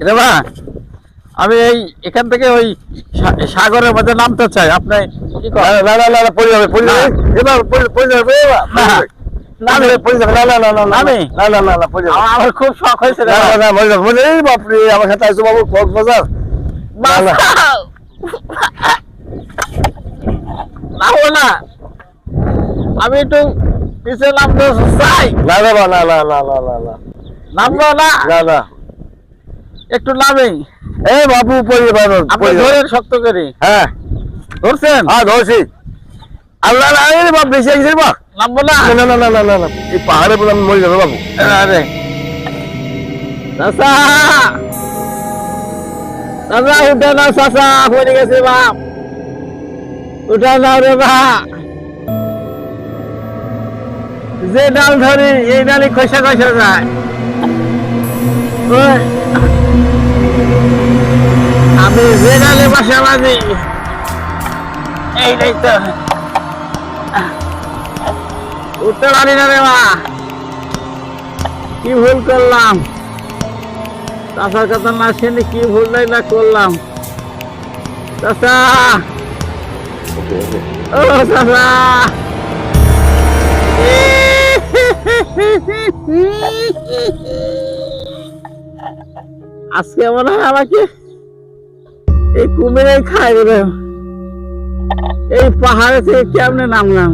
রে বা আমি এই এখান থেকে ওই সাগরের মধ্যে নামতে চাই আপনি কি করেন না না না, পড়ে যাবে পড়ে যাবে এবার পড়ে যাবে না। আমার- খুব শখ হয়েছে বাপরে আমার সাথে আসো বাবু কক্সবাজার না, আমি একটু পিছিয়ে নামতে চাই না না না না না না না না না নামবো না না না একটু নামে এই বাবু পড়ে যাবে আপনি পড়ে ধরেন শক্ত করে। হ্যাঁ। ধরছেন? হ্যাঁ ধরছি। আল্লাহ না এই বাপ বেশি গেছে বাপ। নামবো না? না না না না না না এই পাহাড়ে বলে আমি মরে যাবে বাবু। আরে চাচা চাচা উঠে না চাচা পড়ে গেছে বাপ। উঠে নাও রে বা যে ডাল ধরি এই ডালি খসা খসা যায়। ডালে এইটাই তো। উঠতে পারি না রে মা। কি ভুল করলাম? চাষার কথা না কি না করলাম? চাষা! ও চাষা! আজকে মনে হয় আমাকে এই কুমিরে খাই দেবে এই পাহাড়ে থেকে কেমনে নামলাম?